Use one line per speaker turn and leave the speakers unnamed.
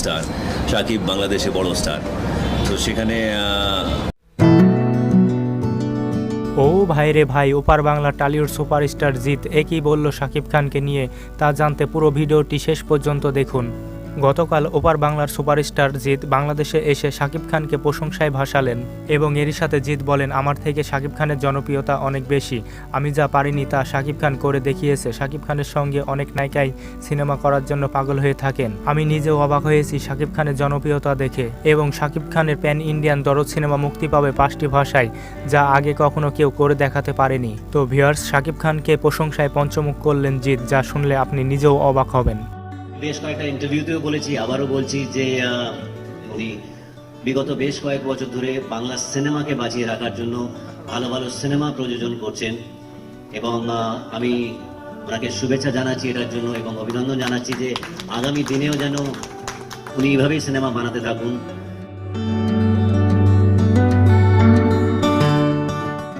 Star Shakib বাংলাদেশে বড় star তো সেখানে
ও ভাই রে ভাই, ওপার বাংলা টালিউড সুপারস্টার জিৎ একই বলল সাকিব খানকে নিয়ে? তা জানতে পুরো ভিডিওটি শেষ পর্যন্ত দেখুন। গতকাল ওপার বাংলার সুপারস্টার জিৎ বাংলাদেশে এসে শাকিব খানকে প্রশংসায় ভাসালেন এবং এরই সাথে জিৎ বলেন, আমার থেকে শাকিব খানের জনপ্রিয়তা অনেক বেশি। আমি যা পারিনি তা শাকিব খান করে দেখিয়েছে। শাকিব খানের সঙ্গে অনেক নায়িকাই সিনেমা করার জন্য পাগল হয়ে থাকেন। আমি নিজেও অবাক হয়েছি শাকিব খানের জনপ্রিয়তা দেখে এবং শাকিব খানের প্যান ইন্ডিয়ান দরদ সিনেমা মুক্তি পাবে পাঁচটি ভাষায়, যা আগে কখনো কেউ করে দেখাতে পারেনি। তো ভিউয়ার্স, শাকিব খানকে প্রশংসায় পঞ্চমুখ করলেন জিৎ, যা শুনলে আপনি নিজেও অবাক হবেন।
বেশ কয়েকটা ইন্টারভিউতেও বলেছি, আবারও বলছি যে উনি বিগত বেশ কয়েক বছর ধরে বাংলা সিনেমাকে বাঁচিয়ে রাখার জন্য ভালো ভালো সিনেমা প্রযোজন করছেন এবং আমি ওনাকে শুভেচ্ছা জানাচ্ছি এটার জন্য এবং অভিনন্দন জানাচ্ছি যে আগামী দিনেও যেন উনি এইভাবেই সিনেমা বানাতে থাকুন।